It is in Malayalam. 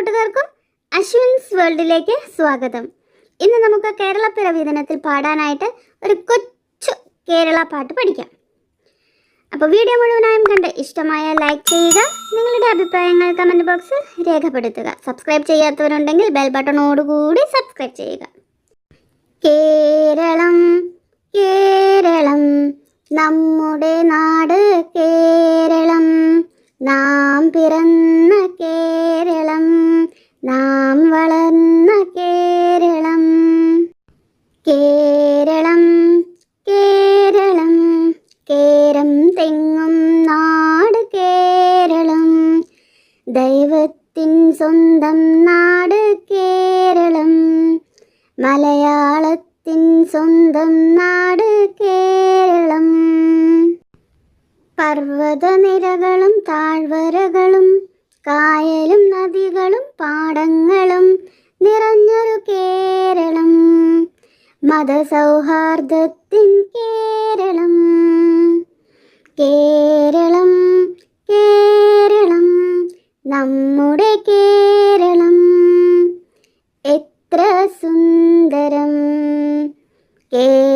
കൂട്ടുകാർക്കും അശ്വിൻസ് വേൾഡിലേക്ക് സ്വാഗതം. ഇന്ന് നമുക്ക് കേരള പിറവി ദിനത്തിൽ പാടാനായിട്ട് ഒരു കൊച്ചു കേരള പാട്ട് പഠിക്കാം. അപ്പോൾ വീഡിയോ മുഴുവനായും കണ്ട് ഇഷ്ടമായ ലൈക്ക് ചെയ്യുക നിങ്ങളുടെ അഭിപ്രായങ്ങൾ കമന്റ് ബോക്സിൽ രേഖപ്പെടുത്തുക. സബ്സ്ക്രൈബ് ചെയ്യാത്തവരുണ്ടെങ്കിൽ ബെൽ ബട്ടണോടുകൂടി സബ്സ്ക്രൈബ് ചെയ്യുക. കേരളം കേരളം നമ്മുടെ നാട് കേരളം. നാം പിറന്ന കേരളം കേരളം കേരളം കേരം തെങ്ങും നാട് കേരളം. ദൈവത്തിൻ സ്വന്തം നാട് കേരളം മലയാളത്തിൻ സ്വന്തം നാട് കേരളം. പർവതനിരകളും താഴ്വരകളും കായലും നദികളും പാടങ്ങളും നിറഞ്ഞൊരു കേരളം മതസൗഹാർദ്ദത്തിൻ കേരളം. കേരളം കേരളം നമ്മുടെ കേരളം. എത്ര സുന്ദരം. കേരളം